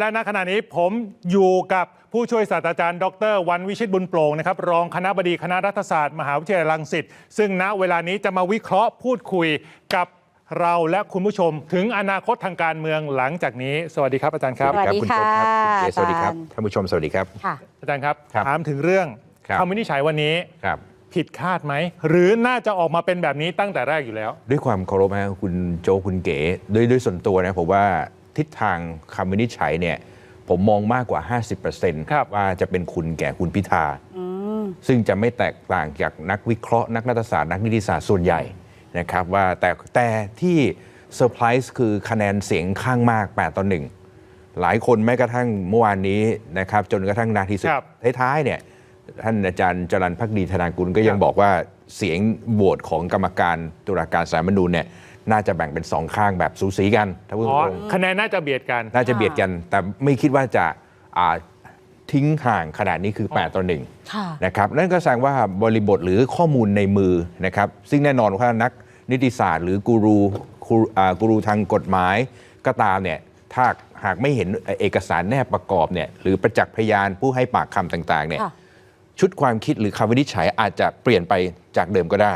และณขณะนี้ผมอยู่กับผู้ช่วยศาสตราจารย์ ดร วันวิชิตบุญโปร่งนะครับรองคณะบดีคณะรัฐศาสตร์ มหาวิทยาลัยรังสิตซึ่งณเวลานี้จะมาวิเคราะห์พูดคุยกับเราและคุณผู้ชมถึงอนาคตทางการเมืองหลังจากนี้ สวัสดีครับอาจารย์ครับสวัสดีณโจ๊กครับคุณเก๋ค่ะสวัสดีครับอาจารย์ท่านผู้ชมสวัสดีครับค่ะอาจารย์ครับครับถามถึงเรื่องครับคำวินิจฉัยวันนี้ครับผิดคาดไหม หรือน่าจะออกมาเป็นแบบนี้ตั้งแต่แรกอยู่แล้ว ด้วยความเคารพนะคุณโจคุณเก๋ด้วยด้วยส่วนตัวนะผมว่า ทิศทางคำวินิจฉัยเนี่ยผมมองมากกว่า 50%ครับว่าจะเป็นคุณแก่คุณพิธา ซึ่งจะไม่แตกต่างจากนักวิเคราะห์ นักรัฐศาสตร์นักนิติศาสตร์ส่วนใหญ่นะครับว่าแต่แต่ที่เซอร์ไพรส์คือคะแนนเสียงข้างมาก 8ต่อ1หลายคนแม้กระทั่งเมื่อวานนี้นะครับจนกระทั่งนาทีสุดครับท้ายๆเนี่ยท่านอาจารย์จรันพักดีธนากุลก็ยังครับบอกว่าเสียงโหวตของกรรมการตุลาการสาลรฐธรรมนูญเนี่ย น่าจะแบ่งเป็นสองข้างแบบสูสีกันถ้าพูดอ๋อตรงคะแนนน่าจะเบียดกันๆน่าจะเบียดกัน แต่ไม่คิดว่าจะอ่าทิ้งห่างขนาดนี้คือ 8 ต่อ1ค่ะ นะครับนั่นก็แสดงว่าบริบทหรือข้อมูลในมือนะครับ ซึ่งแน่นอนว่านักนิติศาสตร์ หรือกูรูกูอ่ากูรูทางกฎหมายก็ตามเนี่ยถ้าหากไม่เห็นเอกสารแนบประกอบเนี่ยหรือประจักษ์พยานผู้ให้ปากคำต่างๆเนี่ย ค่ะ ชุดความคิดหรือคำวินิจฉัยอาจจะเปลี่ยนไปจากเดิมก็ได้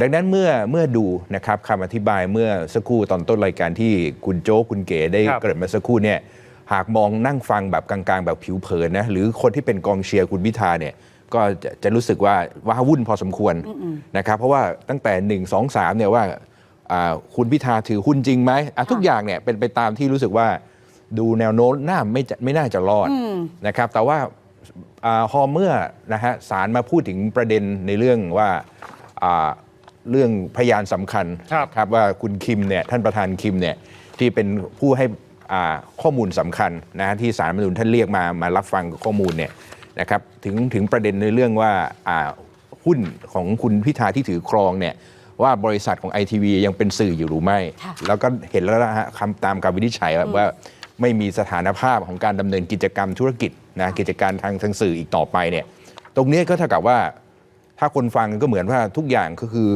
ดังนั้นเมื่อเมื่อดูนะครับคำอธิบายเมื่อสักครู่ตอนต้นรายการที่คุณโจ๊กคุณเก๋ได้ครับเกริดมาสักครู่เนี่ยหากมองนั่งฟังแบบกลางๆ แบบผิวเผินนะหรือคนที่เป็นกองเชียร์คุณพิธาเนี่ยก็จะจะรู้สึกว่าว้าวุ่นพอสมควรนะครับเพราะว่าตั้งแต่ 1 2 3เนี่ยว่าอ่าคุณพิธาถือหุ้นจริงไหมอะทุกอย่างเนี่ยเป็นไปตามที่รู้สึกว่าดูแนวโน้มน่าไม่จะไม่น่าจะรอดนะครับแต่ว่าอาพอเมื่อนะฮะศาลมาพูดถึงประเด็นในเรื่องว่าอ่า เรื่องพยานสำคัญครับนะครับว่าคุณคิมเนี่ยท่านประธานคิมเนี่ยที่เป็นผู้ให้อ่าข้อมูลสำคัญนะฮะที่ศาลรัฐธรรมนูญท่านเรียกมามารับฟังข้อมูลเนี่ยนะครับถึงถึงประเด็นในเรื่องว่าอ่าหุ้นของคุณพิธาที่ถือครองเนี่ยว่าบริษัทของไอทีวียังเป็นสื่ออยู่หรือไม่ ค่ะ แล้วก็เห็นแล้วนะฮะคำตามการวินิจฉัยว่าไม่มีสถานภาพของการดำเนินกิจกรรมธุรกิจนะกิจการทางทางสื่ออีกต่อไปเนี่ยตรงเนี้ยก็เท่ากับว่า ถ้าคนฟังก็เหมือนว่าทุกอย่างก็คือ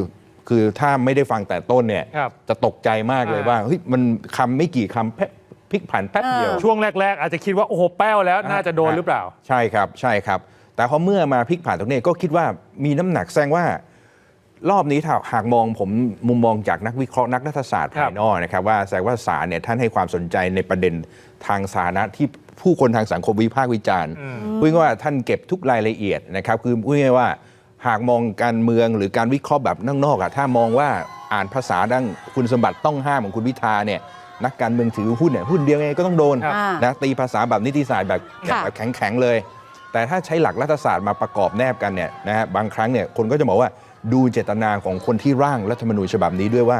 คือถ้าไม่ได้ฟังแต่ต้นเนี่ย ครับ จะตกใจมากเลยอ่าว่าเฮ้ยมันคำไม่กี่คำแป๊บพลิกผันแป๊บเดียว ช่วงแรก ๆ อาจจะคิดว่า โอ้โหแป้วแล้ว น่าจะโดนหรือเปล่า ใช่ครับใช่ครับ แต่พอเมื่อมาพลิกผ่านตรงนี้ก็คิดว่ามีน้ำหนักแสดงว่า รอบนี้ถ้าหากมองผมมุมมองจากนักวิเคราะห์นักรัฐศาสตร์ครัภาบยนอกนะครับว่าแสดงว่าศาลเนี่ยท่านให้ความสนใจในประเด็นทางสาธารณะที่ผู้คนทางสังคมวิพากษ์วิจารณ์พูดง่ายๆว่าท่านเก็บทุกรายละเอียดนะครับคือพูดง่ายๆว่า หากมองการเมืองหรือการวิเคราะห์แบบนอกๆอะถ้ามองว่าอ่านภาษาดังคุณสมบัติต้องห้ามของคุณพิธาเนี่ยนักการเมืองถือหุ้นเนี่ยหุ้นเดียวไงก็ต้องโดนครับนะตีภาษาแบบนิติศาสตร์แบบค่ะแบบแข็งๆเลย แต่ถ้าใช้หลักรัฐศาสตร์มาประกอบแนบกันเนี่ยนะฮะบางครั้งเนี่ยคนก็จะบอกว่าดูเจตนาของคนที่ร่างรัฐธรรมนูญฉบับนี้ด้วยว่า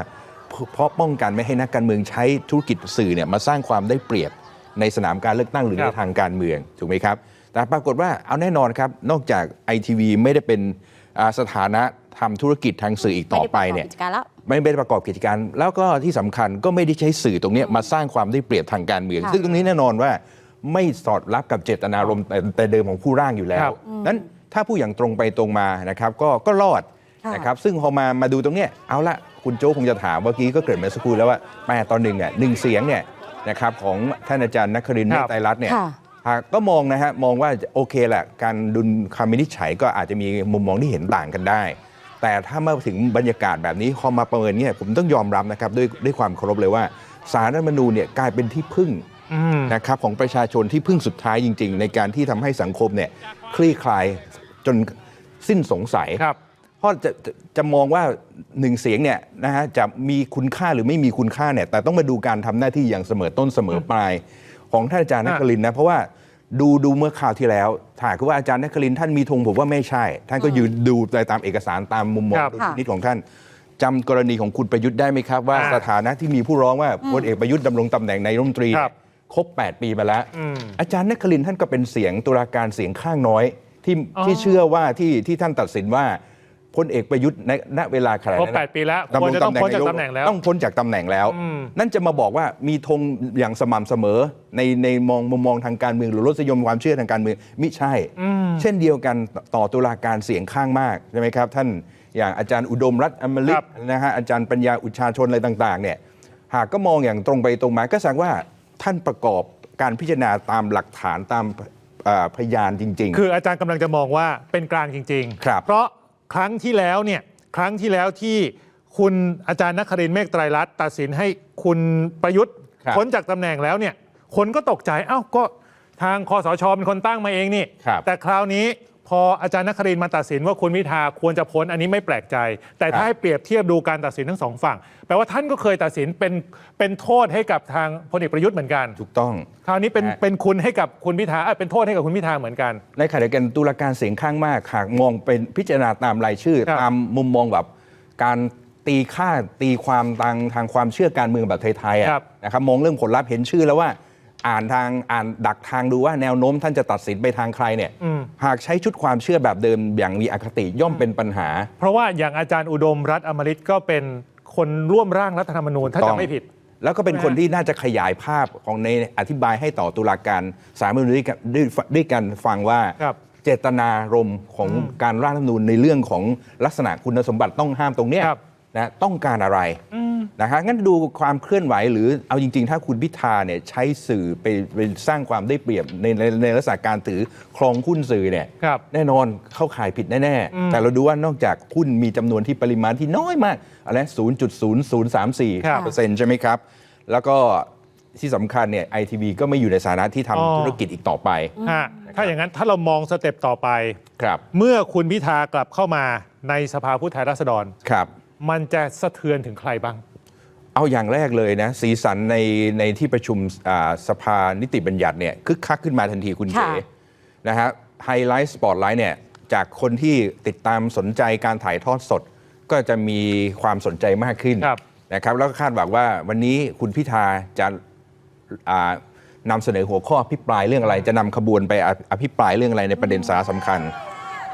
เพเพราะป้องกันไม่ให้นักการเมืองใช้ธุรกิจสื่อเนี่ยมาสร้างความได้เปรียบในสนามการเลือกตั้งหรือครัในบทางการเมืองถูกไหมครับ แต่ปรากฏว่าเอาแน่นอนครับ นอกจากไอทีวีไม่ได้เป็นอ่า สถานะทำธุรกิจทางสื่ออีกต่อไปเนี่ยม่ด้ประกอบกิจการแล้วไม่ได้ประกอบกิจการ แล้วก็ที่สำคัญก็ไม่ได้ใช้สื่อตรงเนี้ยมาสร้างความได้เปรียบทางการเมืองค่ะซึ่งตรงนี้แน่นอนว่าไม่สอดรับกับเจตนารมณ์แต่แต่เดิมของผู้ร่างอยู่แล้ควรับนั้นถ้าผู้อย่างตรงไปตรงมานะครับ ก็ก็รอดค่ะนะครับซึ่งพอมามาดูตรงเนี้ยเอาละคุณโจ้คงจะถามเมื่อกี้ก็เกริดมาสักครู่แล้วว่าแม่ตอนหนึ่งอะหนึ่งเสียงเนี่ยนะครับของท่านอาจารย์นักครินทร์คเมรัตบไตรรัตน์เนี่ยค่ะหา กก็มองนะฮะมองว่าโอเคแหละการดุลคำวินิจฉัยก็อาจจะมีมุมมองที่เห็นต่างกันได้ แต่ถ้ามาถึงบรรยากาศแบบนี้พอมาประเมินเนี่ยผมต้องยอมรับนะครับด้วยด้วยความเคารพเลยว่าสารรัฐธรรมนูญเนี่ยกลายเป็นที่พึ่งอืมนะครับของประชาชนที่พึ่งสุดท้ายจริง ๆ ในการที่ทำให้สังคมเนี่ยคลี่คลายจนสิ้นสงสัยครับเพราะจะจะจะมองว่าหนึ่งเสียงเนี่ยนะฮะจะมีคุณค่าหรือไม่มีคุณค่าเนี่ยแต่ต้องมาดูการทำหน้าที่อย่างเสมอต้นเสมอปลาย ของท่านอาจารย์นอะครินทร์นะ เพราะว่าดูดูเมื่อคราวที่แล้วถ้าคือว่าอาจารย์นครินทร์ท่านมีธงผมว่าไม่ใช่ ท่านก็ยืนดูไปตามเอกสารตามมุมมองครับดุลพินิจของท่านจำกรณีของคุณประยุทธ์ได้ไหมครับ ว่าอ่าสถานะที่มีผู้ร้องว่าพลเอกประยุทธ์ดำรงตำแหน่งนายกรัฐมนตรีครับครบ 8 ปีมาแล้ว อืมอาจารย์นครินทร์ท่านก็เป็นเสียงตุลาการเสียงข้างน้อย ที่อ๋อที่เชื่อว่าที่ที่ท่านตัดสินว่า พลเอกประยุทธ์ในณเวลาขณะครบนั้นแปดปีแล้วดำควรรงจะต้องตำแหน่งพ้นจากนายกตำแหน่งแล้ว ต้องพ้นจากตำแหน่งแล้วอืมนั่นจะมาบอกว่ามีธงอย่างสม่ำเสมอในในมองมุมมองทางการเมืองหรือรสนิยมความเชื่อทางการเมืองมิใช่ เช่นเดียวกันต่อตุลาการเสียงข้างมากใช่ไหมครับ ท่านอย่างอาจารย์อุดมรัตน์อมฤครัตบนะฮะอาจารย์ปัญญาอุชาชนอะไรต่างๆเนี่ยหากก็มองอย่างตรงไปตรงมาก็แสดงว่าท่านประกอบการพิจารณาตามหลักฐานตามเอ่อพยานจริง ๆ คืออาจารย์กำลังจะมองว่าเป็นกลางจริงครับเพราะ ครั้งที่แล้วเนี่ยครั้งที่แล้วที่คุณอาจารย์นครินทร์เมฆไตรรัตน์ตัดสินให้คุณประยุทธ์ครับ พ้นจากตำแหน่งแล้วเนี่ยคนก็ตกใจเอ้าก็ทางคอสชเป็นคนตั้งมาเองนี่ ครับ แต่คราวนี้ พออาจารย์นครินทร์มาตัดสินว่าคุณพิธาควรจะพ้นอันนี้ไม่แปลกใจ แต่ถ้าให้เปรียบเทียบดูการตัดสินทั้งสองฝั่ง แปลว่าท่านก็เคยตัดสินเป็นเป็นโทษให้กับทางพลเอกประยุทธ์เหมือนกัน ถูกต้อง คราวนี้เป็นฮะเป็นคุณให้กับคุณพิธาเอ้ยเป็นโทษให้กับคุณพิธาเหมือนกัน ในขณะเดียวกันตุลาการเสียงข้างมากหากมองเป็นพิจารณาตามรายชื่อ ครับ ตามมุมมองแบบการตีค่าตีความทางทางความเชื่อการเมืองแบบไทยๆอะครับนะครับมองเรื่องผลลัพธ์เห็นชื่อแล้วว่า อ่านทางอ่านดักทางดูว่าแนวโน้มท่านจะตัดสินไปทางใครเนี่ยอืมหากใช้ชุดความเชื่อแบบเดิมอย่างมีอคติย่อมเป็นปัญหา เพราะว่าอย่างอาจารย์อุดมรัฐอมฤตก็เป็นคนร่วมร่างรัฐธรรมนูญถ้าต้จะองไม่ผิด แล้วก็เป็นใช่ไหมคนที่น่าจะขยายภาพของในอธิบายให้ต่อตุลาการสาลรฐธรรมนูญด้วยกันด้วยด้วยกันฟังว่าครับเจตนารมณ์ของการร่างรัฐธรรมนูญในเรื่องของลักษณะคุณสมบัติต้องห้ามตรงเนี้ยครับ นะต้องการอะไรนะฮะงั้นดูความเคลื่อนไหวหรือเอาจริง ๆ ถ้าคุณพิธาเนี่ยใช้สื่อไปไปสร้างความได้เปรียบในในในลักษณะการถือครองหุ้นสื่อเนี่ยครับแน่นอนเข้าข่ายผิดแน่ ๆ แต่เราดูว่านอกจากหุ้นมีจำนวนที่ปริมาณที่น้อยมากอะไร0.0034ครับเปอร์เซ็นต์ใช่ไหมครับ แล้วก็ที่สำคัญเนี่ยไอทีวีก็ไม่อยู่ในสถานะที่ทำอ๋อธุรกิจอีกต่อไปฮะถ้าอย่างนั้นถ้าเรามองสเต็ปต่อไปครับ เมื่อคุณพิธากลับเข้ามาในสภาผู้แทนราษฎรครับ มันจะสะเทือนถึงใครบ้าง เอาอย่างแรกเลยนะ สีสันในในที่ประชุมอ่าสภานิติบัญญัติเนี่ยคึกคักขึ้นมาทันทีคุณค่ะเก๋นะฮะไฮไลท์สปอตไลท์เนี่ยจากคนที่ติดตามสนใจการถ่ายทอดสด ก็จะมีความสนใจมากขึ้นครับนะครับแล้วก็คาดหวังว่าวันนี้คุณพิธาจะอ่านำเสนอหัวข้ออภิปรายเรื่องอะไร จะนำขบวนไปออภิปรายเรื่องอะไรในประเด็นสาระสำคัญ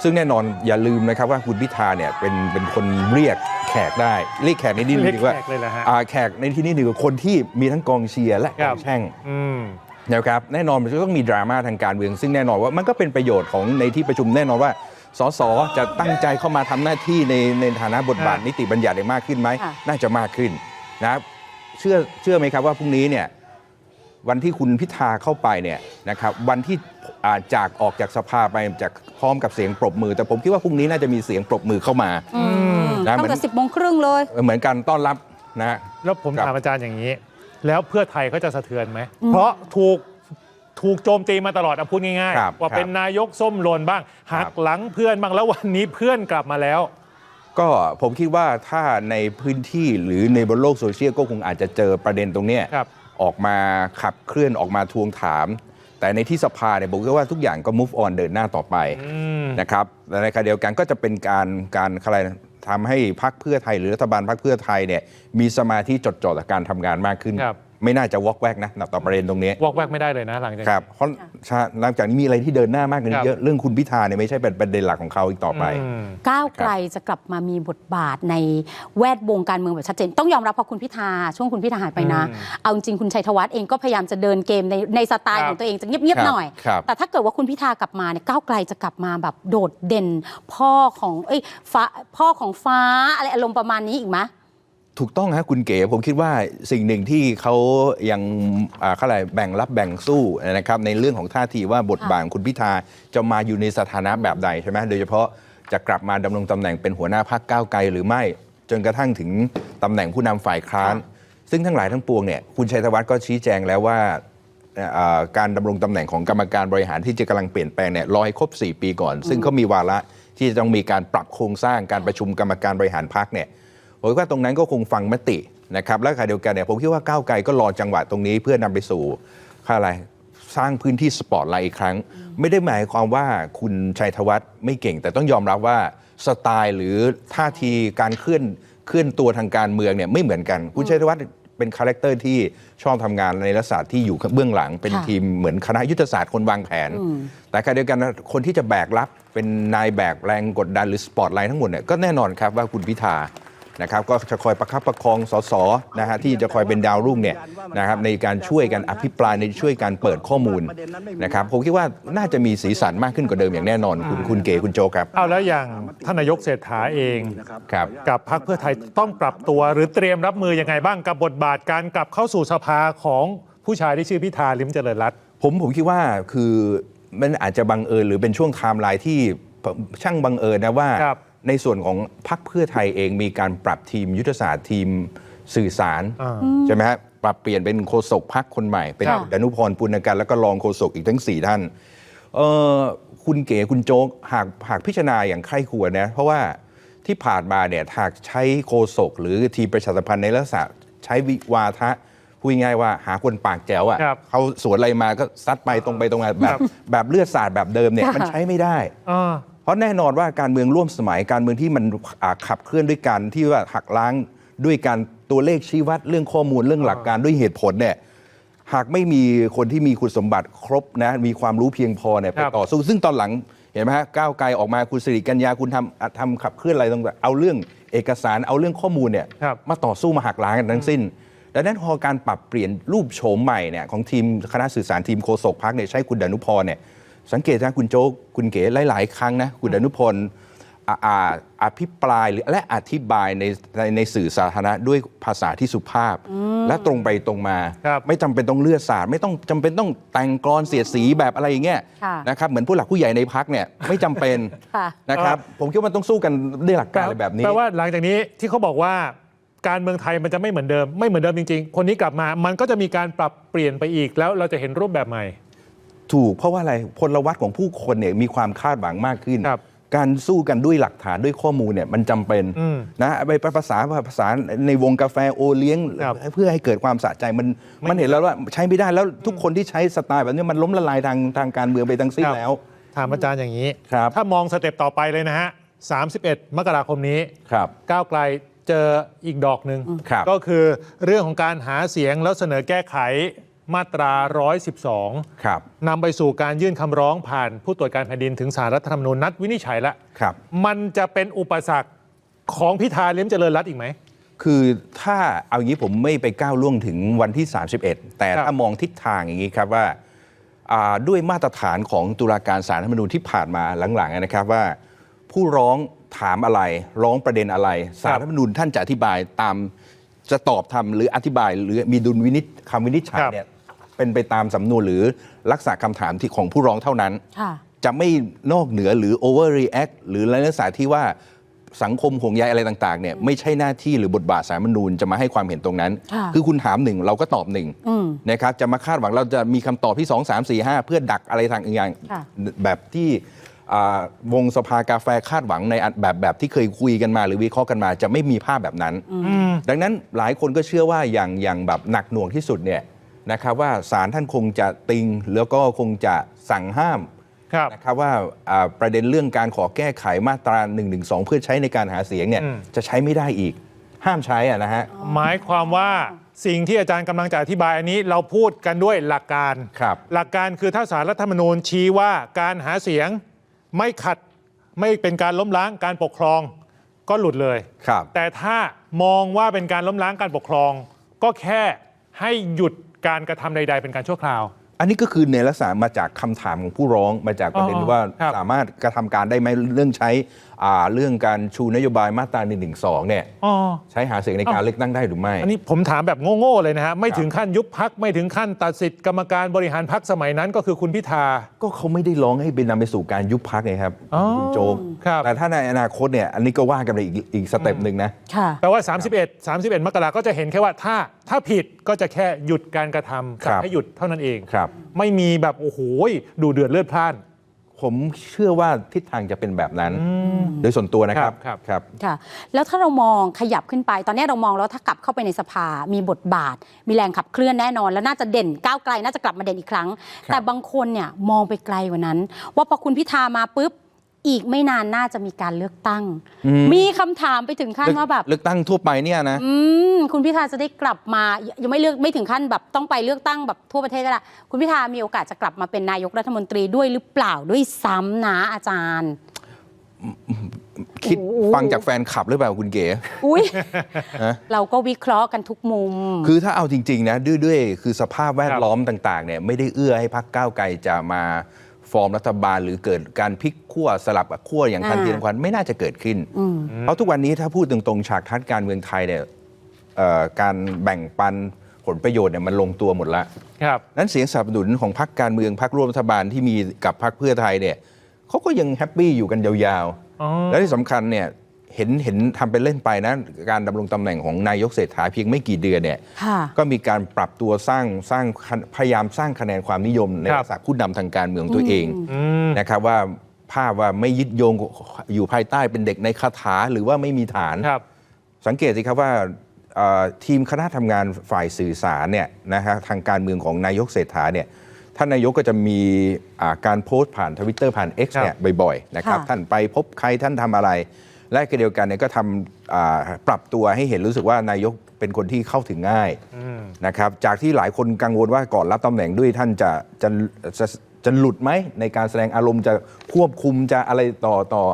ซึ่งแน่นอนอย่าลืมนะครับว่าคุณพิธาเนี่ยเป็นเป็นคนเรียกแขกได้ เรียกแขกในที่นี้เรียกดีกว่าแขกเลยเหรอฮะอ่าแขกในที่นี้ดีกว่าคนที่มีทั้งกองเชียร์และคกรัอบงแช่ง อืม นะครับแน่นอนมันจะต้องมีดราม่าทางการเมืองซึ่งแน่นอนว่ามันก็เป็นประโยชน์ของในที่ประชุมแน่นอนว่าสสจะตั้งใจเข้ามาทำหน้าที่ในในฐานะบทบาทค่ะนิติบัญญัติได้มากขึ้นไหมค่ะ น่าจะมากขึ้นนะครับเชื่อเชื่อไหมครับว่าพรุ่งนี้เนี่ยวันที่คุณพิธาเข้าไปเนี่ยนะครับวันที่อ่า จากออกจากสภาไปจากพร้อมกับเสียงปรบมือ แต่ผมคิดว่าพรุ่งนี้น่าจะมีเสียงปรบมือเข้ามาอืมนะตั้เหมืงอนแต่สิบโมงครึ่งเลย เหมือนกันต้อนรับนะฮะแล้วผมครับถามอาจารย์อย่างนี้ แล้วเพื่อไทยเขาจะสะเทือนไหม เพราะถูกถูกโจมตีมาตลอดเอาพูดง่ายครับๆว่าครับเป็นนายกส้มหล่นบ้างหักหลังเพื่อนบ้างแล้ววันนี้เพื่อนกลับมาแล้ว ก็ผมคิดว่าถ้าในพื้นที่หรือในบนโลกโซเชียลก็คงอาจจะเจอประเด็นตรงเนี้ยครับออกมาขับเคลื่อนออกมาทวงถาม แต่ในที่สภาเนี่ยผมคิดว่าทุกอย่างก็ move on เดินหน้าต่อไปนะครับและในขณะเดียวกันก็จะเป็นการการอะไรทำให้พรรคเพื่อไทย หรือรัฐบาลพรรคเพื่อไทยเนี่ยมีสมาธิจดจ่อต่อการทำงานมากขึ้น ครับ ไม่น่าจะวอกแวกนะต่อประเด็นตรงนี้วอกแวกไม่ได้เลยนะหลังจากนี้ครับเพราะใช่หลังจากนี้มีอะไรที่เดินหน้ามากกว่าครันี้บเยอะเรื่องคุณพิธาเนี่ยไม่ใช่เป็นประเด็นหลักของเขาอีกต่อไปอืมก้าวไกลจะกลับมามีบทบาทในแวดวงการเมืองแบบชัดเจน ต้องยอมรับพอคุณพิธาช่วงคุณพิธาหายไปนะอืมเอาจริงๆคุณชัยธวัฒน์เองก็พยายามจะเดินเกมในในสไตล์ครับของตัวเองจะเงียบครับๆหน่อยครับแต่ถ้าเกิดว่าคุณพิธากลับมาเนี่ยก้าวไกลจะกลับมาแบบโดดเด่นพ่อของเอ้ยฟ้าพ่อของฟ้าอะไรอารมณ์ประมาณนี้อีกไหม ถูกต้องฮะคุณเก๋ผมคิดว่าสิ่งหนึ่งที่เขายังอ่าเขาอะไรแบ่งรับแบ่งสู้นะครับในเรื่องของท่าทีว่าบทบาทของคุณพิธาจะมาอยู่ในสถานะแบบใดใช่ไหมโดยเฉพาะจะกลับมาดำรงตำแหน่งเป็นหัวหน้าพรรคก้าวไกลหรือไม่ จนกระทั่งถึงตำแหน่งผู้นำฝ่ายค้าน ซึ่งทั้งหลายทั้งปวงเนี่ยคุณชัยธวัฒน์ก็ชี้แจงแล้วว่าอ่าการดำรงตำแหน่งของกรรมการบริหารที่จะกำลังเปลี่ยนแปลงเนี่ยรอให้ครบ 4 ปีก่อน ซึ่งเขามีวาระที่จะต้องมีการปรับโครงสร้างการประชุมกรรมการบริหารพรรคเนี่ย ผมว่าตรงนั้นก็คงฟังมตินะครับและขณะเดียวกันเนี่ยผมคิดว่าก้าวไกลก็รอจังหวะตรงนี้เพื่อนำไปสู่ค่าอะไรสร้างพื้นที่สปอร์ตไลท์อีกครั้ง ไม่ได้หมายความว่าคุณชัยธวัฒน์ไม่เก่ง แต่ต้องยอมรับว่าสไตล์หรือท่าทีการเคลื่อนเคลื่อนตัวทางการเมืองเนี่ยไม่เหมือนกัน คุณชัยธวัฒน์เป็นคาแรคเตอร์ที่ชอบทำงานในลักษณะที่อยู่เบื้องหลัง เป็นค่ะทีมเหมือนคณะยุทธศาสตร์คนวางแผน แต่ขณะเดียวกันนะคนที่จะแบกรับเป็นนายแบกแรงกดดันหรือสปอร์ตไลท์ทั้งหมดเนี่ยก็แน่นอนครับว่าคุณพิธา นะครับก็จะคอยประคับประคองสสนะฮะที่จะคอยเป็นดาวรุ่งเนี่ยนะครับในการช่วยกันอภิปรายในช่วยการเปิดข้อมูลนะครับผมคิดว่าน่าจะมีสีสันมากขึ้นกว่าเดิมอย่างแน่นอน คุณคุณเก๋คุณโจครับเอาแล้วอย่างท่านนายกเศรษฐาเองครับกับพรรคเพื่อไทยต้องปรับตัวหรือเตรียมรับมือยังไงบ้างกับบทบาทการกลับเข้าสู่สภาของผู้ชายที่ชื่อพิธาลิมเจริญรัตน์ผมผมคิดว่าคือมันอาจจะบังเอิญหรือเป็นช่วงไทม์ไลน์ที่ช่างบังเอิญนะว่าครับ ในส่วนของพรรคเพื่อไทยเองมีการปรับทีมยุทธศาสตร์ทีมสื่อสารอ่าใช่ไหมฮะปรับเปลี่ยนเป็นโฆษกพรรคคนใหม่ เป็นค่ะ ดนุพรปุณกันแล้วก็รองโฆษกอีกทั้ง 4 ท่านเออคุณเก๋คุณโจ๊กหากหากพิจารณาอย่างใคร่ควรนะ เพราะว่าที่ผ่านมาเนี่ยหากใช้โฆษกหรือทีมประชาสัมพันธ์ในลักษณะใช้วิวาทะพูดง่ายๆว่าหาคนปากแจ๋วครัอะ่ะบเขาสวนอะไรมาก็ซัดไปตรงไปตรงมาแบบแบบเลือดสาดแบบเดิมเนี่ยค่ะมันใช้ไม่ได้ อ่าเพราะแน่นอนว่าการเมืองร่วมสมัยการเมืองที่มันอ่าขับเคลื่อนด้วยกันที่ว่าหักล้างด้วยการตัวเลขชี้วัดเรื่องข้อมูลเรื่องหลักการด้วยเหตุผลเนี่ยหากไม่มีคนที่มีคุณสมบัติครบนะมีความรู้เพียงพอเนี่ยคไปรับต่อสู้ซึ่งตอนหลังเห็นไหมฮะก้าวไกลออกมาคุณสิริกัญญาคุณทำอะทำขับเคลื่อนอะไรต่างๆเอาเรื่องเอกสารเอาเรื่องข้อมูลเนี่ยครับมาต่อสู้มาหักล้างกันทั้งสิ้นดังนั้นพอการปรับเปลี่ยนรูปโฉมใหม่เนี่ยของทีมคณะสื่อสารทีมโฆษกพักเนี่ยใช้คุณดนุพรเนี่ย สังเกตนะคุณโจ๊กคุณเก๋หลาย ๆ ครั้งนะคุณดนุพรอ่าอ่าอภิปรายหรือและอธิบายในในในสื่อสาธารณะด้วยภาษาที่สุภาพ และตรงไปตรงมาครับไม่จำเป็นต้องเลือดสาดไม่ต้องจำเป็นต้องแต่งกรอนเสียดสีแบบอะไรอย่างเงี้ยค่ะนะครับเหมือนผู้หลักผู้ใหญ่ในพักเนี่ยไม่จำเป็นค่ะนะครับผมคิดว่ามันต้องสู้กันด้วยหลักการอะไรแบบนี้แปลว่าหลังจากนี้ที่เขาบอกว่าการเมืองไทยมันจะไม่เหมือนเดิม ไม่เหมือนเดิมจริง ๆ คนนี้กลับมามันก็จะมีการปรับเปลี่ยนไปอีกแล้วเราจะเห็นรูปแบบใหม่ ถูกเพราะว่าอะไรพลวัตของผู้คนเนี่ยมีความคาดหวังมากขึ้น ครับการสู้กันด้วยหลักฐานด้วยข้อมูลเนี่ยมันจำเป็นอืมนะไปภาษาภาษาในวงกาแฟโอเลี้ยง ครับเพื่อให้เกิดความสะใจมันไม่มันเห็นแล้วว่าใช้ไม่ได้แล้วทุกคนที่ใช้สไตล์แบบนี้มันล้มละลายทางทางการเมืองไปทั้งสิ้นครับ แล้ว ถามอาจารย์อย่างนี้ ครับ ถ้ามองสเต็ปต่อไปเลยนะฮะ 31 มกราคมนี้ ครับ ก้าวไกลเจออีกดอกหนึ่งครับก็คือเรื่องของการหาเสียงแล้วเสนอแก้ไข มาตรา 112 ครับ นำไปสู่การยื่นคำร้องผ่านผู้ตรวจการแผ่นดินถึงสารรัฐธรรมนูญนัดวินิจฉัยแล้วครับ มันจะเป็นอุปสรรคของพิธาเลี้ยมเจริญรัตน์อีกไหม คือถ้าเอาอย่างนี้ผมไม่ไปก้าวล่วงถึงวันที่ 31 แต่ครับถ้ามองทิศทางอย่างนี้ครับว่าอ่าด้วยมาตรฐานของตุลาการสารรัฐธรรมนูญที่ผ่านมาหลังๆนะครับว่า ผู้ร้องถามอะไรร้องประเด็นอะไรสารรัฐธรรมนูญท่านจะอธิบายตาม จะตอบทำหรืออธิบายหรือมีดุลวินิจคำวินิจฉัยครับ เนี่ยเป็นไปตามสำนวนหรือลักษณะคำถามที่ของผู้ร้องเท่านั้น ค่ะ จะไม่นอกเหนือหรือ overreact หรือลักษณะที่ว่าสังคมห่วงใยอะไรต่างๆเนี่ยไม่ใช่หน้าที่หรือบทบาทสาลรฐธรรมนูญจะมาให้ความเห็นตรงนั้น ค่ะอคุณถามหนึ่งเราก็ตอบหนึ่งอืมนะครับจะมาคาดหวังเราจะมีคำตอบที่ 2 3 4 5 เพื่อดักอะไรทางอย่างค่ะ แบบที่อ่า วงสภากาแฟคาดหวังในอันแบบแบบที่เคยคุยกันมา หรือวิเคราะห์กันมาจะไม่มีภาพแบบนั้น ดังนั้นหลายคนก็เชื่อว่าอย่างอย่างแบบหนักหน่วงที่สุดเนี่ยนะครับว่าศาลท่านคงจะติง แล้วก็คงจะสั่งห้ามครับนะครับว่าอ่าประเด็นเรื่องการขอแก้ไขมาตรา1นึเพื่อใช้ในการหาเสียงเนี่ยอืมจะใช้ไม่ได้อีก ห้ามใช้อะนะฮะหมายความว่าสิ่งที่อาจารย์กำลังจะอธิบายอันนี้เราพูดกันด้วยหลักการครับหลักการคือถ้าสารรัฐธรรมนูญชี้ว่าการหาเสียง ไม่ขัดไม่เป็นการล้มล้างการปกครองก็หลุดเลย ครับ แต่ถ้ามองว่าเป็นการล้มล้างการปกครอง ก็แค่ให้หยุดการกระทำใด ๆ เป็นการชั่วคราว อันนี้ก็คือในลักษณะมาจากคำถามของผู้ร้องมาจากประเด็นอ๋อว่าครับ สามารถกระทำการได้ไหมเรื่องใช้อ่า เรื่องการชูนโยบายมาตรา1นึเนี่ยอ๋อ ใช้หาเสียงในการเลือกตั้งได้หรือไม่ อันนี้ผมถามแบบโง่ๆเลยนะฮะ ไม่ครับถึงขั้นยุบพักไม่ถึงขั้นตัดสิทธิ์กรรมการบริหารพักสมัยนั้นก็คือคุณพิธา ก็เขาไม่ได้ร้องให้เป็นนำไปสู่การยุบพักไงครับอ๋อคุณโจ๊กครับ แต่ถ้าในอนาคตเนี่ยอันนี้ก็ว่ากันไปอีกอีกสเต็ปหนึ่งนะ ค่ะ แปลว่า 31 31 มกราก็จะเห็นแค่ว่าถ้าถ้าผิดก็จะแค่หยุดการกระทำครับสั่งให้หยุดเท่านั้นเอง ครับ ไม่มีแบบโอ้โหดูเดือดเลือดพล่าน ผมเชื่อว่าทิศทางจะเป็นแบบนั้น โดยส่วนตัวนะครับครับ ครับค่ะ แล้วถ้าเรามองขยับขึ้นไป ตอนนี้เรามองแล้วถ้ากลับเข้าไปในสภา มีบทบาท มีแรงขับเคลื่อนแน่นอน แล้วน่าจะเด่นก้าวไกล น่าจะกลับมาเด่นอีกครั้งครับแต่บางคนเนี่ยมองไปไกลกว่านั้น ว่าพอคุณพิธามาปุ๊บ อีกไม่นานน่าจะมีการเลือกตั้งมีคำถามไปถึงขั้นว่าแบบ เลือกตั้งทั่วไปเนี่ยนะ อืมคุณพิธาจะได้กลับมายังไม่เลือกไม่ถึงขั้นแบบต้องไปเลือกตั้งแบบทั่วประเทศก็ได้คุณพิธามีโอกาสจะกลับมาเป็นนายกรัฐมนตรีด้วยหรือเปล่าด้วยซ้ำนะอาจารย์ คิดโอ้โห ฟังจากแฟนคลับหรือเปล่าคุณเก๋อุ้ยฮะ เราก็วิเคราะห์กันทุกมุม คือถ้าเอาจริง ๆ นะด้วยด้วยคือสภาพแวดล้อมต่าง ๆ เนี่ยไม่ได้เอื้อให้พักก้าวไกลจะมา ฟอร์มรัฐบาล หรือเกิดการพลิกขั้วสลับกับขั้วอย่างทันทีอ่าทันควันไม่น่าจะเกิดขึ้นอืมเพราะทุกวันนี้ถ้าพูดตรงๆฉากทัศน์การเมืองไทยเนี่ยเอ่อการแบ่งปันผลประโยชน์เนี่ยมันลงตัวหมดละครับนั้นเสียงสนับสนุนของพรรคการเมืองพรรคร่วมรัฐบาลที่มีกับพรรคเพื่อไทยเนี่ยเขาก็ยังแฮปปี้อยู่กันยาวอ๋อๆและที่สำคัญเนี่ย เห็นเห็นทำเป็นเล่นไปนะการดำรงตำแหน่งของนายกเศรษฐาเพียงไม่กี่เดือนเนี่ยค่ะก็มีการปรับตัวสร้างสร้างพยายามสร้างคะแนนความนิยมในครับลักษณะผู้นำทางการเมืองตัวเองอืมนะครับว่าภาพว่าไม่ยึดโยงอยู่ภายใต้เป็นเด็กในคาถาหรือว่าไม่มีฐานครับสังเกตสิครับว่าเอ่อทีมคณะทำงานฝ่ายสื่อสารเนี่ยนะฮะทางการเมืองของนายกเศรษฐาเนี่ยท่านนายกก็จะมีอ่าการโพสต์ผ่านทวิตเตอร์ผ่าน X ครับเนี่ยบ่อยๆนะครับค่ะท่านไปพบใครท่านทำอะไร และก็เดียวกันเนี่ยก็ทำอ่าปรับตัวให้เห็นรู้สึกว่านายกเป็นคนที่เข้าถึงง่ายอืมนะครับจากที่หลายคนกังวลว่าก่อนรับตำแหน่งด้วยท่านจะจะจะจะหลุดไหมในการแสดงอารมณ์จะควบคุมจะอะไรต่อต่อ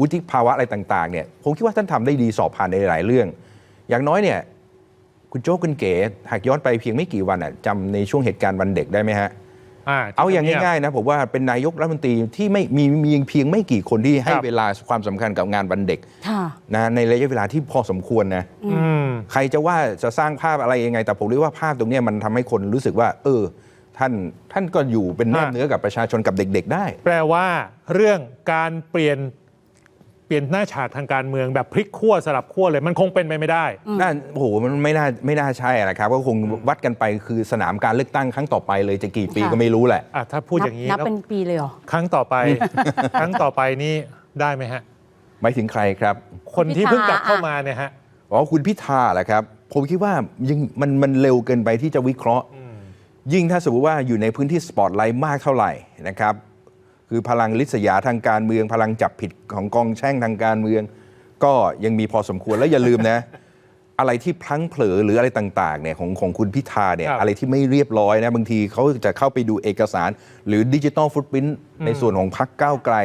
วุฒิภาวะอะไรต่างๆเนี่ยผมคิดว่าท่านทำได้ดีสอบผ่านในหลายเรื่อง อย่างน้อยเนี่ยคุณโจ้คุณเก๋หากย้อนไปเพียงไม่กี่วันอะจำในช่วงเหตุการณ์วันเด็กได้ไหมฮะอ่า เอาอย่างง่ายๆนะผมว่าเป็นนายกรัฐมนตรีที่ไม่มีมีเพียงไม่กี่คนที่ให้ครับเวลาความสำคัญกับงานวันเด็กค่ะนะในระยะเวลาที่พอสมควรนะอืมใครจะว่าจะสร้างภาพอะไรยังไง แต่ผมเรียกว่าภาพตรงเนี้ยมันทำให้คนรู้สึกว่า เออ ท่านท่านก็อยู่เป็นแนบฮะเนื้อกับประชาชนกับเด็ก ๆ ได้ แปลว่าเรื่องการเปลี่ยน เปลี่ยนหน้าฉากทางการเมืองแบบพลิกขั้วสลับขั้วเลยมันคงเป็นไปไม่ได้ น่าโอ้โหมันไม่น่าไม่น่าใช่นะครับก็คงวัดกันไปคือสนามการเลือกตั้งครั้งต่อไปเลยจะกี่ปีค่ะ ก็ไม่รู้แหละ อะถ้าพูดอย่างนี้นับแล้วเป็นปีเลยเหรอ ครั้งต่อไป ครั้งต่อไปนี่ได้ไหมฮะ ไม่ถึงใครครับคนที่พิธาเพิ่งกลับเข้าอะมาเนี่ยฮะ อ๋อคุณพิธาแหละครับ ผมคิดว่ายังมันมันเร็วเกินไปที่จะวิเคราะห์ ยิ่งถ้าสมมติว่าอยู่ในพื้นที่สปอตไลท์มากเท่าไหร่นะครับ คือพลังลิษยาทางการเมือง พลังจับผิดของกองแช่งทางการเมือง ก็ยังมีพอสมควรแล้วอย่าลืมนะ อะไรที่พลั้งเผลอหรืออะไรต่างๆเนี่ยของของคุณพิธาเนี่ยครับอะไรที่ไม่เรียบร้อยนะบางทีเขาจะเข้าไปดูเอกสาร หรือดิจิ t a ลฟุตพิ้นในส่วนของพรรคก้าวไกล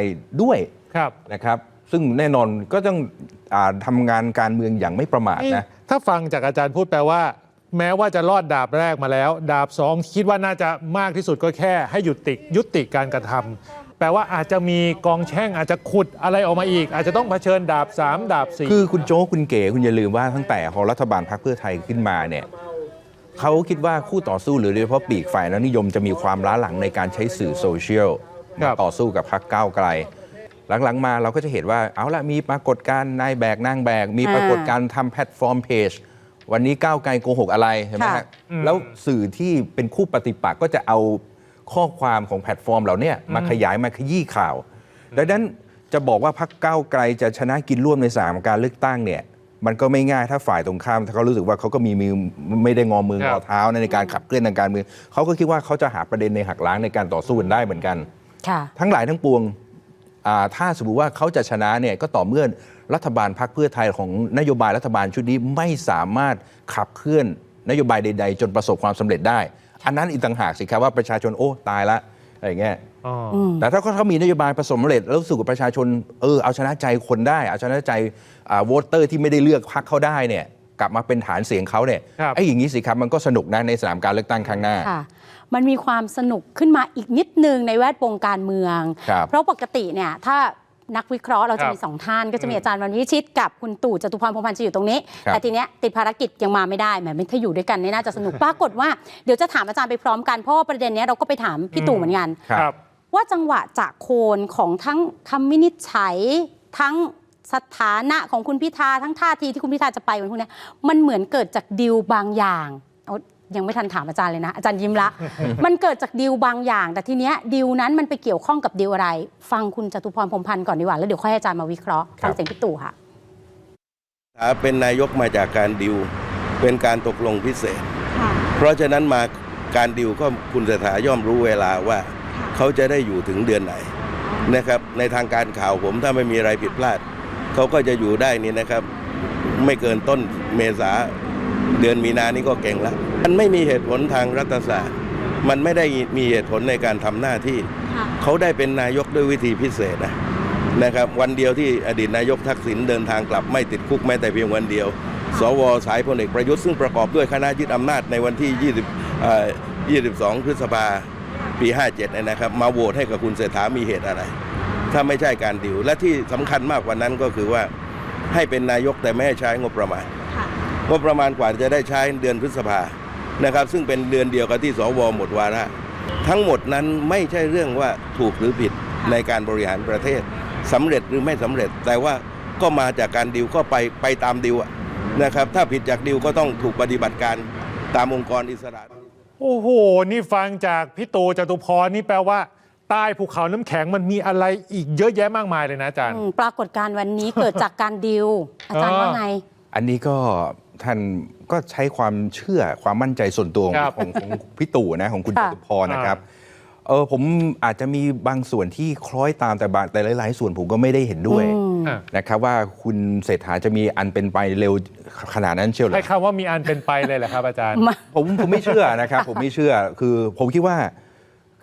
ด้วยครับ นะครับ ซึ่งแน่นอนก็ต้องอาทำงานการเมืองอย่างไม่ประมาทเอ๊ะนะ ถ้าฟังจากอาจารย์พูดแปลว่า แม้ว่าจะรอดดาบแรกมาแล้ว ดาบสองคิดว่าน่าจะมากที่สุดก็แค่ ให้หยุดติยุติการกระทำ แปลว่าอาจจะมีกองแช่งอาจจะขุดอะไรออกมาอีก อาจจะต้องเผชิญดาบสามดาบสี่คือคุณโจ๊กคุณเก๋คุณอย่าลืมว่าตั้งแต่พอรัฐบาลพรรคเพื่อไทยขึ้นมาเนี่ยเขาคิดว่าคู่ต่อสู้หรือโดยเฉพาะปีกฝ่ายนักนิยมจะมีความล้าหลังในการใช้สื่อโซเชียลครัมาบต่อสู้กับพรรคก้าวไกล หลังๆมาเราก็จะเห็นว่าเอาละมีปรากฏการณ์นายแบกนางแบก มีปรากฏการณ์ทำแพลตฟอร์มเพจวันนี้ก้าวไกลโกหกอะไรใช่ไหมค่ะฮะแล้วสื่อที่เป็นคู่ปฏิปักษ์ก็จะเอา ข้อความของแพลตฟอร์มเหล่าเนี้มาขยายมาขยี้ข่าว ดังนั้นจะบอกว่าพรรคก้าวไกลจะชนะกินร่วมในสามการเลือกตั้งเนี่ยมันก็ไม่ง่ายถ้าฝ่ายตรงข้ามถ้าเขารู้สึกว่าเขาก็มีมือไม่ได้งอมือคงรัอบเท้าในการขับเคลื่อนทางการเมืองเขาก็คิดว่าเขาจะหาประเด็นในหักล้างในการต่อสู้กันได้เหมือนกันค่ะทั้งหลายทั้งปวงอ่าถ้าสมมติว่าเขาจะชนะเนี่ยก็ต่อเมื่อรัฐบาลพรรคเพื่อไทยของนโยบายรัฐบาลชุดนี้ไม่สามารถขับเคลื่อนนโยบายใด ๆ จนประสบความสำเร็จได้ อันนั้นอีกต่างหากสิครับว่าประชาชนโอ้ตายละอะไรอย่างเงี้ยอ๋อแต่ถ้าเขามีนโยบายประสบความสำเร็จแล้วรู้สึกว่าประชาชนเออเอาชนะใจคนได้ เอาชนะใจโหวตเตอร์ที่ไม่ได้เลือกพรรคเขาได้เนี่ยกลับมาเป็นฐานเสียงเขาเนี่ยครับไอ้อย่างนี้สิครับมันก็สนุกนะในสนามการเลือกตั้งครั้งหน้าค่ะมันมีความสนุกขึ้นมาอีกนิดนึงในแวดวงการเมืองครับเพราะปกติเนี่ยถ้า นักวิเคราะห์เราครัจะบมีสองท่าน ก็จะมีอาจารย์วันวิชิตกับคุณตู่จตุพรพรหมพันธ์จะอยู่ตรงนี้ ครับ แต่ทีเนี้ยติดภารกิจยังมาไม่ได้แหมไม่ถ้าอยู่ด้วยกันเนี่ยน่าจะสนุกปรากฏว่าเดี๋ยวจะถามอาจารย์ไปพร้อมกันเพราะว่าประเด็นเนี้ยเราก็ไปถามพี่ตู่เหมือนกัน ครับ ว่าจังหวะจะโคนของทั้งคำวินิจฉัยทั้งสถานะของคุณพิธาทั้งท่าทีที่คุณพิธาจะไปวันพวกเนี้ยมันเหมือนเกิดจากดิวบางอย่างเอา ยังไม่ทันถามอาจารย์เลยนะ อาจารย์ยิ้มละ มันเกิดจากดิวบางอย่าง แต่ทีเนี้ยดิวนั้นมันไปเกี่ยวข้องกับดิวอะไร ฟังคุณจตุพรพรหมพันธ์ก่อนดีกว่า แล้วเดี๋ยวค่อยให้อาจารย์มาวิเคราะห์ครัฟับงเสียงพี่ตู่ค่ะถ้าเป็นนายกมาจากการดิวเป็นการตกลงพิเศษ เพราะฉะนั้นมาการดิวก็คุณเศรษฐาย่อมรู้เวลาว่า เขาจะได้อยู่ถึงเดือนไหนนะครับในทางการข่าวผมถ้าไม่มีอะไรผิดพลาด เขาก็จะอยู่ได้นี่นะครับ ไม่เกินต้นเมษา เดือนมีนานี่ก็เก่งแล้ว มันไม่มีเหตุผลทางรัฐศาสตร์ มันไม่ได้มีเหตุผลในการทำหน้าที่ เขาได้เป็นนายกด้วยวิธีพิเศษนะนะครับ วันเดียวที่อดีตนายกทักษิณเดินทางกลับไม่ติดคุกแม้แต่เพียงวันเดียว สวสายพลเอกประยุทธ์ซึ่งประกอบด้วยคณะยึดอำนาจในวันที่ 20เอ่อ22 พฤษภาปี 57เนี่ยนะครับ มาโหวตให้กับคุณเศรษฐามีเหตุอะไร ถ้าไม่ใช่การดิว และที่สำคัญมากกว่านั้นก็คือว่าให้เป็นนายกแต่ไม่ให้ใช้งบประมาณ งบประมาณกว่าจะได้ใช้เดือนพฤษภานะครับ ซึ่งเป็นเดือนเดียวกับที่สวหมดวาระทั้งหมดนั้นไม่ใช่เรื่องว่าถูกหรือผิดในการบริหารประเทศสำเร็จหรือไม่สำเร็จ แต่ว่าก็มาจากการดิวก็ไปไปตามดิวอะนะครับ ถ้าผิดจากดิวก็ต้องถูกปฏิบัติการตามองค์กรอิสระ โอ้โห นี่ฟังจากพี่ตูจตุพรนี่แปลว่าใต้ภูเขาน้ำแข็งมันมีอะไรอีกเยอะแยะมากมายเลยนะอาจารย์อืมปรากฏการณ์วันนี้เกิดจากการดิวอาจารย์ว่าไง อันนี้ก็ ท่านก็ใช้ความเชื่อความมั่นใจส่วนตัวของครับของของพี่ตู่นะของคุณจค่ะ ตุพรนะครับเออผมอาจจะมีบางส่วนที่คล้อยตามแต่บางแต่หลาย ๆ ส่วนผมก็ไม่ได้เห็นด้วยอืมอะนะครับว่าคุณเศรษฐาจะมีอันเป็นไปเร็วขนาดนั้นเชียวเหรอ ให้คำว่ามีอันเป็นไปเลยเหรอครับอาจารย์ มา ผมผมไม่เชื่อนะครับ ผมไม่เชื่อคือผมคิดว่า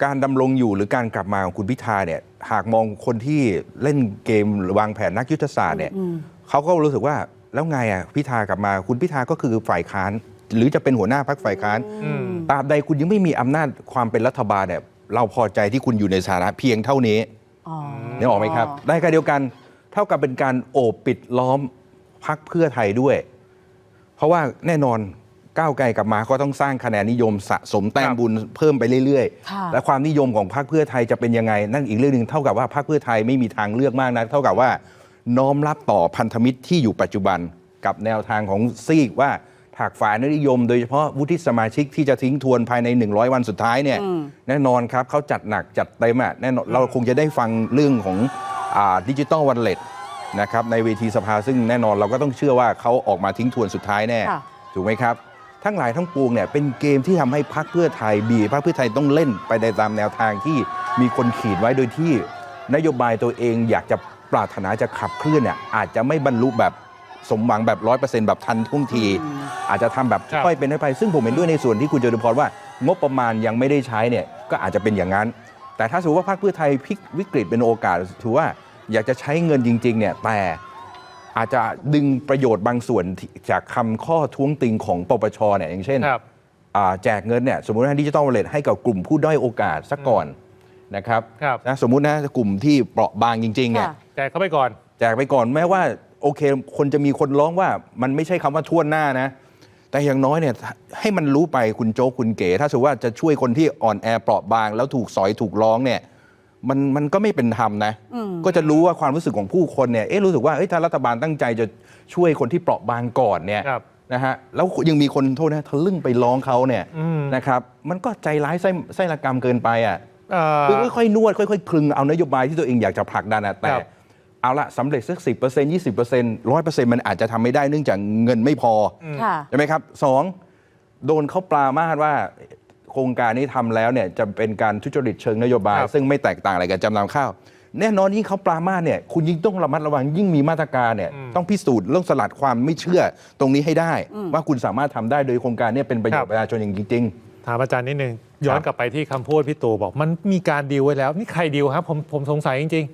การดำรงอยู่หรือการกลับมาของคุณพิธาเนี่ย หากมองคนที่เล่นเกมหรือวางแผนนักยุทธศาสตร์เนี่ยเขาก็รู้สึกว่า แล้วไงอะพิธากลับมาคุณพิธาก็คือฝ่ายค้าน หรือจะเป็นหัวหน้าพรรคฝ่ายค้านอืมตราบใดคุณยังไม่มีอำนาจความเป็นรัฐบาลเนี่ยเราพอใจที่คุณอยู่ในสถานะเพียงเท่านี้อ๋อนึกออกไหมครับได้การเดียวกันเท่ากับเป็นการโอบปิดล้อมพักเพื่อไทยด้วย เพราะว่าแน่นอนก้าวไกลกลับมาก็ต้องสร้างคะแนนนิยมสะสมแต้คมรับบุญเพิ่มไปเรื่อยค่ะๆและความนิยมของพรรคเพื่อไทยจะเป็นยังไง นั่นอีกเรื่องหนึ่งเท่ากับว่าพรรคเพื่อไทยไม่มีทางเลือกมากนะเท่ากับว่า น้อมรับต่อพันธมิตรที่อยู่ปัจจุบันกับแนวทางของซีกว่าถากฝ่ายนิยม โดยเฉพาะวุฒิสมาชิกที่จะทิ้งทวนภายใน 100 วันสุดท้ายเนี่ยอืมแน่นอนครับเขาจัดหนักจัดเต็มอะแน่นอนเราคงจะได้ฟังเรื่องของดิจิตอลวันเล็ตนะครับในเวทีสภาซึ่งแน่นอนเราก็ต้องเชื่อว่าเขาออกมาทิ้งทวนสุดท้ายแน่ค่ะถูกไหมครับ ทั้งหลายทั้งปวงเนี่ยเป็นเกมที่ทำให้พรรคเพื่อไทยบีพรรคเพื่อไทยต้องเล่นไปในตามแนวทางที่มีคนขีดไว้โดยที่นโยบายตัวเองอยากจะ ปรารถนาจะขับเคลื่อนเนี่ยอาจจะไม่บรรลุแบบสมหวังแบบร้อยเปอร์เซ็นต์แบบทันท่วงที อาจจะทำแบบครับค่อยเป็นค่อยไป ซึ่งผมเห็นด้วยในส่วนที่คุณจตุพรว่างบประมาณยังไม่ได้ใช้เนี่ยก็อาจจะเป็นอย่างนั้น แต่ถ้าสมมติว่าพรรคเพื่อไทยพลิกวิกฤตเป็นโอกาสถือว่าอยากจะใช้เงินจริงๆเนี่ยแต่อาจจะดึงประโยชน์บางส่วนที่จากคำข้อท้วงติงของปปชเนี่ยอย่างเช่นครับอ่าแจกเงินเนี่ยสมมติว่าดิจิตอลวอลเล็ตให้กับกลุ่มผู้ด้อยโอกาสซะก่อนนะครับครับนะสมมุตินะกลุ่มที่เปราะบางจริงๆเนี่ยค่ะ แจกเข้าไปก่อน แจกไปก่อนแม้ว่าโอเค คนจะมีคนร้องว่ามันไม่ใช่คำว่าทั่วหน้านะ แต่อย่างน้อยเนี่ยให้มันรู้ไปคุณโจ๊กคุณเก๋ ถ้าสมมติว่าจะช่วยคนที่อ่อนแอเปราะบาง แล้วถูกสอยถูกร้องเนี่ยมันมันก็ไม่เป็นธรรมนะอืมก็จะรู้ว่าความรู้สึกของผู้คนเนี่ยเอ๊ะรู้สึกว่าเอ้ยถ้ารัฐบาลตั้งใจจะช่วยคนที่เปราะบางก่อนเนี่ยครับ นะฮะแล้วยังมีคนโทษนะทะลึ่งไปร้องเขาเนี่ยอืมนะครับ มันก็ใจร้ายไส้ไส้ละกรรมเกินไปอะ เอ่อ คือค่อยๆนวดค่อยๆคลึงเอานโยบายที่ตัวเองอยากจะผลักดันอะแต่ ครับ เอาละสำเร็จสักสิบเปอร์เซ็นต์ยี่สิบเปอร์เซ็นต์ร้อยเปอร์เซ็นต์มันอาจจะทำไม่ได้เนื่องจากเงินไม่พออค่ะ ใช่ไหมครับสองโดนเขาปรามาสว่าโครงการนี้ทำแล้วเนี่ยจะเป็นการทุจริตเชิงนโยบาย ครับ ซึ่งไม่แตกต่างอะไรกับจำนำข้าว แน่นอนยิ่งเขาปรามาสเนี่ยคุณยิ่งต้องระมัดระวังยิ่งมีมาตรการเนี่ยต้องพิสูจน์เรื่องสลัดความไม่เชื่อตรงนี้ให้ได้ ว่าคุณสามารถทำได้โดยโครงการเนี้เป็นประโยชน์ประชาชนอย่างจริง ๆ ถามอาจารย์นิดนึง ย้อนกลับไปที่คำพูดพี่ตู่บอก มันมีการดีลไว้แล้ว นี่ใครดีลครับ ผมผมสงสัยจริง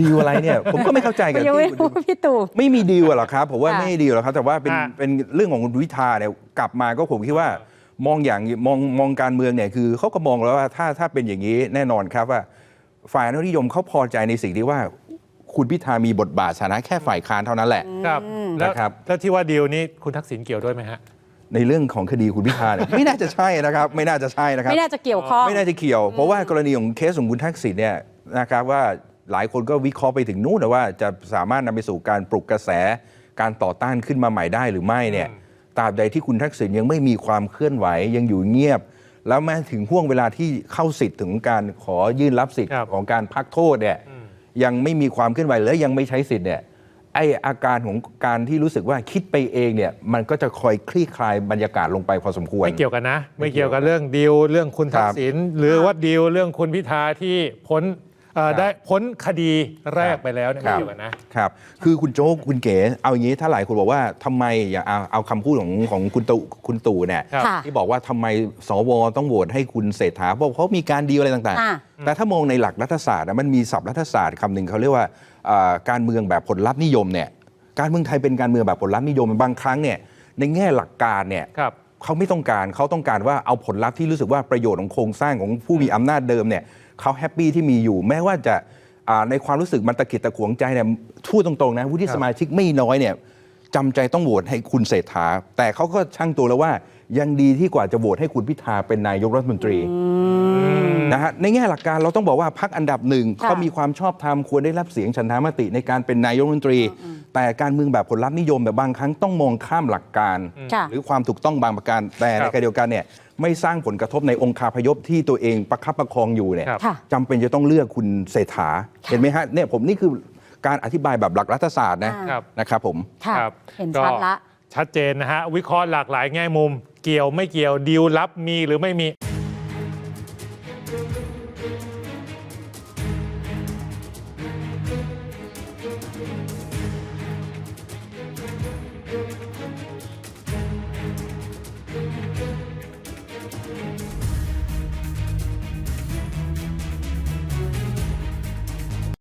ดีลอะไรเนี่ย ผมก็ไม่เข้าใจกับยังไม่ที่รู้พี่ตู่ไม่มีดีลหรอกครับ ผมว่าค่ะไม่ได้ดีลหรอกครับ แต่ว่าเป็นอะเป็นเรื่องของคุณวิทาเนี่ยกลับมาก็ผมคิดว่ามองอย่างมองมองการเมืองเนี่ยคือเขาก็มองแล้วว่าถ้าถ้าเป็นอย่างนี้แน่นอนครับว่า ฝ่ายอนุนิยมเขาพอใจในสิ่งที่ว่าคุณพิธามีบทบาทฐานะแค่ฝ่ายค้านเท่านั้นแหละๆครับแล้วนะครับ แล้วที่ว่าดีลนี้คุณทักษิณเกี่ยวด้วยไหมฮะ ในเรื่องของคดีคุณพิธาเนี่ยไม่น่าจะใช่นะครับไม่น่าจะใช่นะครับ ไม่น่าจะเกี่ยวข้อง ไม่น่าจะเกี่ยว เพราะว่ากรณีของเคสของคุณทักษิณเนี่ยนะครับว่าหลายคนก็วิเคราะห์ไปถึงนู่นนะว่าจะสามารถนำไปสู่การปลุกกระแสการต่อต้านขึ้นมาใหม่ได้หรือไม่เนี่ยตราบใดที่คุณทักษิณยังไม่มีความเคลื่อนไหวยังอยู่เงียบ แล้วแม้ถึงห่วงเวลาที่เข้าสิทธิ์ถึงการขอยื่นรับสิทธิ์ครับของการพักโทษเนี่ยยังไม่มีความเคลื่อนไหวและยังไม่ใช้สิทธิ์เนี่ย ไออาการของการที่รู้สึกว่าคิดไปเองเนี่ยมันก็จะคอยคลี่คลายบรรยากาศลงไปพอสมควร ไม่เกี่ยวกันนะ ไม่เกี่ยวกับเรื่องดีลเรื่องคุณทักษิณหรือว่าดีลเรื่องคุณพิธาที่พ้น เอ่อครับได้พ้นคดีแรกครับไปแล้วเนี่ยครัไม่บเกี่ยวกันนะ ครับ คือคุณโจ๊กคุณเก๋เอาอย่างนี้ถ้าหลายคนบอกว่าทำไมอย่างเอาเอาคำพูดของของคุณตู่คุณตู่เนี่ยครับ ค่ะ ที่บอกว่าทำไมสวต้องโหวตให้คุณเศรษฐาเพราะเขามีการดีลอะไรต่างอ่าๆแต่ถ้ามองในหลักรัฐศาสตร์นะมันมีศัพท์รัฐศาสตร์คำหนึ่งเขาเรียกว่าอ่าการเมืองแบบผลลัพธ์นิยมเนี่ยการเมืองไทยเป็นการเมืองแบบผลลัพธ์นิยมบางครั้งเนี่ยในแง่หลักการเนี่ย ครับ เขาไม่ต้องการเขาต้องการว่าเอาผลลัพธ์ที่รู้สึกว่าประโยชน์ของโครงสร้างของผู้มีอำนาจเดิมเนี่ย เขาแฮปปี้ที่มีอยู่แม้ว่าจะอ่าในความรู้สึกมันตะกิดตะขวงใจเนี่ยพูดตรงๆนะวุฒิครับสมาชิกไม่น้อยเนี่ยจำใจต้องโหวตให้คุณเศรษฐา แต่เขาก็ช่างตัวแล้วว่า ยังดีที่กว่าจะโหวตให้คุณพิธาเป็นนายกรัฐมนตรีนะฮะในแง่หลักการเราต้องบอกว่าพักอันดับหนึ่งค่ะเขามีความชอบธรรมควรได้รับเสียงฉันทามติในการเป็นนายกรัฐมนตรี แต่การเมืองแบบผลลัพธ์นิยมแบบบางครั้งต้องมองข้ามหลักการค่ะหรือความถูกต้องบางประการแต่คในรับขณะเดียวกันเนี่ย ไม่สร้างผลกระทบในองค์คาพยพที่ตัวเองประคับประคองอยู่เนี่ยครับค่ะจำเป็นจะต้องเลือกคุณเศรษฐา เห็นไหมฮะเนี่ยผมนี่คือการอธิบายแบบหลักรัฐศาสตร์นะครับ นะครับผม ค่ะ ครับเห็นก็ชัดละชัดเจนนะฮะ วิเคราะห์หลากหลายแง่มุม เกี่ยวไม่เกี่ยวดีลลับมีหรือไม่มี